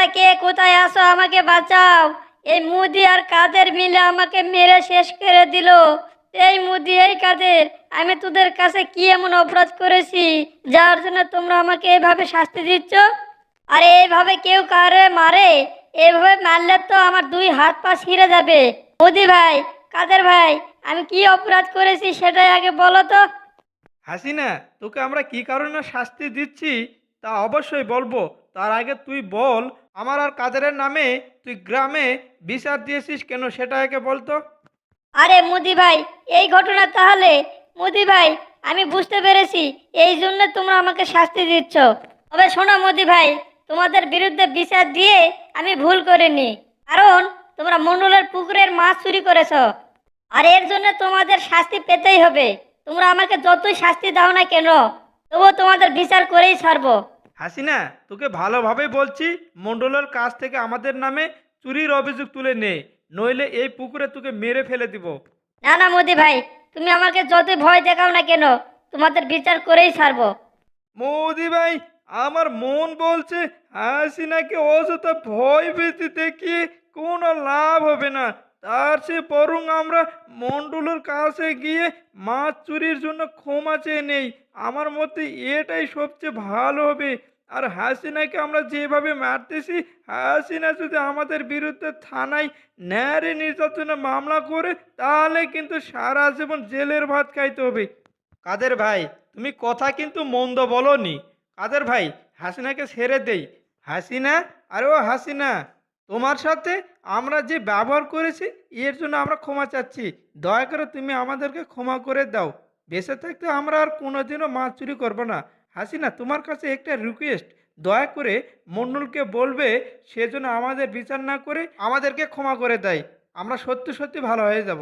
তোমরা কে কোথায় আসো আমাকে বাঁচাও। এই মুদি আর কাদের মিলে আমাকে মেরে শেষ করে দিল। এই মুদি, এই কাদের, আমি তোদের কাছে কি এমন অপরাধ করেছি, যার জন্য তোমরা আমাকে এইভাবে শাস্তি দিচ্ছ? আর এইভাবে কেউ কারে মারে? এইভাবে মারলে তো আমার দুই হাত পা ছিঁড়ে যাবে। মুদি ভাই, কাদের ভাই, আমি কি অপরাধ করেছি সেটাই আগে বলো তো। হাসিনা, তোকে আমরা কি কারণে শাস্তি দিচ্ছি তা অবশ্যই বলব। তার আগে তুই বল আমার আর কাদেরের নামে তুই গ্রামে বিচার দিয়েছিস কেন সেটা একে বলতো? আরে মুদি ভাই, এই ঘটনা তাহলে? মুদি ভাই, আমি বুঝতে পেরেছি, এই জন্য তোমরা আমাকে শাস্তি দিচ্ছ। তবে শোনো মুদি ভাই, তোমাদের বিরুদ্ধে বিচার দিয়ে আমি ভুল করিনি। কারণ তোমরা মন্ডলের পুকুরের মাছ চুরি করেছ। আর এর জন্য তোমাদের শাস্তি পেতেই হবে। তোমরা আমাকে যতই শাস্তি দাও না কেন, তবুও তোমাদের বিচার করেই ছাড়বো। হাসিনা তোকে ভালোভাবে বলছি মণ্ডলের কাছ থেকে আমাদের নামে চুরির অভিযোগ তুলে নে নইলে এই পুকুরে তোকে মেরে ফেলে দিব। না না মোদি ভাই তুমি আমাকে যতই ভয় দেখাও না কেন তোমাদের বিচার করেই ছাড়বো। মোদি ভাই আমার মন বলছে হাসিনাকে অযথা ভয় ভীতি দেখিয়ে কোনো লাভ হবে না। তার সে বরং আমরা মণ্ডলের কাছে গিয়ে মাছ চুরির জন্য ক্ষমা চেয়ে নেই। আমার মতে এটাই সবচেয়ে ভালো হবে। আর হাসিনাকে আমরা যেভাবে মারতেছি, হাসিনা যদি আমাদের বিরুদ্ধে থানায় ন্যায় নির্যাতনের মামলা করে, তাহলে কিন্তু সারা জীবন জেলের ভাত খাইতে হবে। কাদের ভাই, তুমি কথা কিন্তু মন্দ বলনি। কাদের ভাই, হাসিনাকে ছেড়ে দেই। হাসিনা, আরে ও হাসিনা, তোমার সাথে আমরা যে ব্যবহার করেছি, এর জন্য আমরা ক্ষমা চাচ্ছি। দয়া করে তুমি আমাদেরকে ক্ষমা করে দাও। বেঁচে থাকতে আমরা আর কোনোদিনও মাছ চুরি করব না। হাসিনা, তোমার কাছে একটা রিকোয়েস্ট দয়া করে মন্ডলকে বলবে সেজন্য আমাদের বিচার না করে আমাদেরকে ক্ষমা করে দেয়। আমরা সত্যি সত্যি ভালো হয়ে যাব।